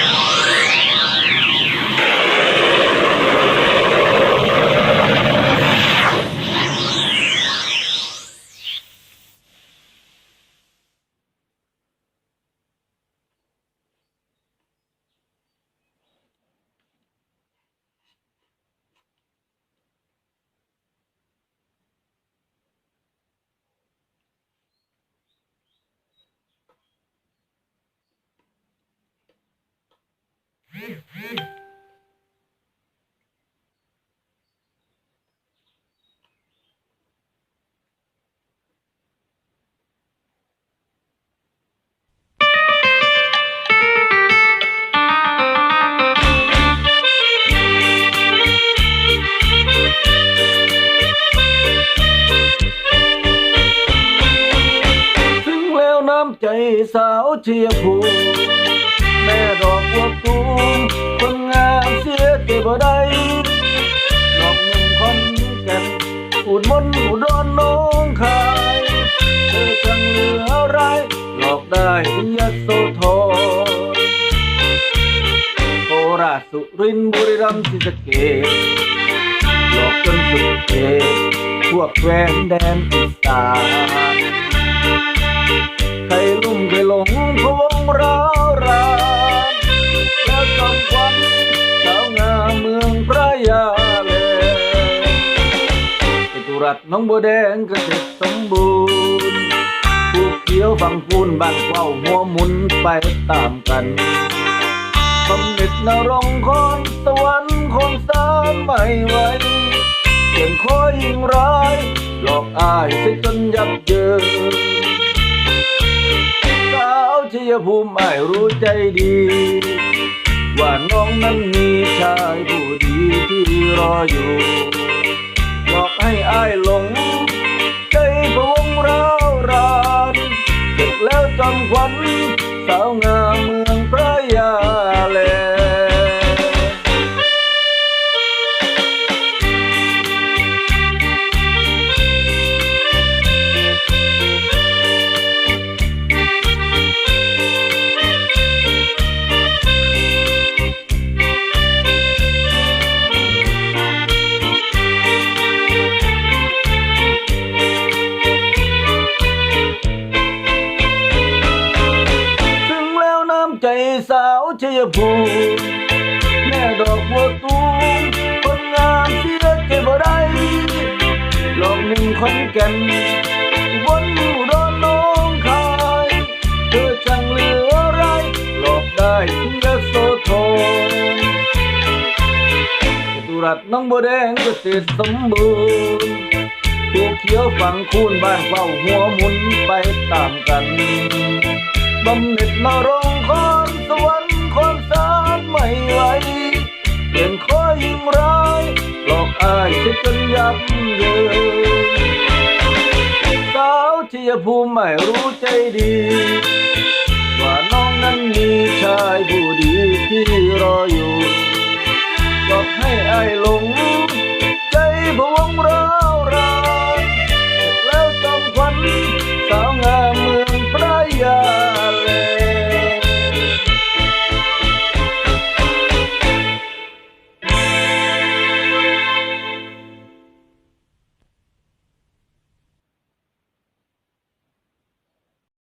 Yeah. สาวเชียร์ภูแม่ดอกบัวตูมคนงามเสียเก็บบ่ได้ดอกหนึ่งคนแก่นอุดมนอุดรน้องคายเธอจังเหลือร้ายหลอกได้ถึงยโสธรโคราชสุรินทร์บุรีรัมย์ศรีสะเกษหลอกจนสุดเขตพวกแควนแดนอีสาน จตุรัสน้องบัวแดงเกษตรสมบูรณ์ภูเขียวฝั่งพูนบ้านเข้าหัวหมุนไปตามกันบำเหน็จนรงคอนสวรรค์คนสานไม่ไหวเสียงคอยยิงร้ายหลอกอายเสียจนยับเยินสาวชัยภูมิไม่รู้ใจดี ว่าน้องนั้นมีชายผู้ดีที่รออยู่ สา ชัยภูมิแม่ดอกบัวตูมคนงามเสียเก็บบ่ได้หลอกหนึ่งคนแก่นวนอยู่รอนน้องคายเธอจังเหลือไรหลอกได้ถึงยโสธรจตุรัสน้องบัวแดงเกษตรสมบูรณ์ภูเขียวฝั่งคูนบ้านเฝ้าหัวหมุนไปตามกันบำเหน็จนรงค อกอายเสียจนยับเยินสาวที่ยภูมิไม่รู้ใจดี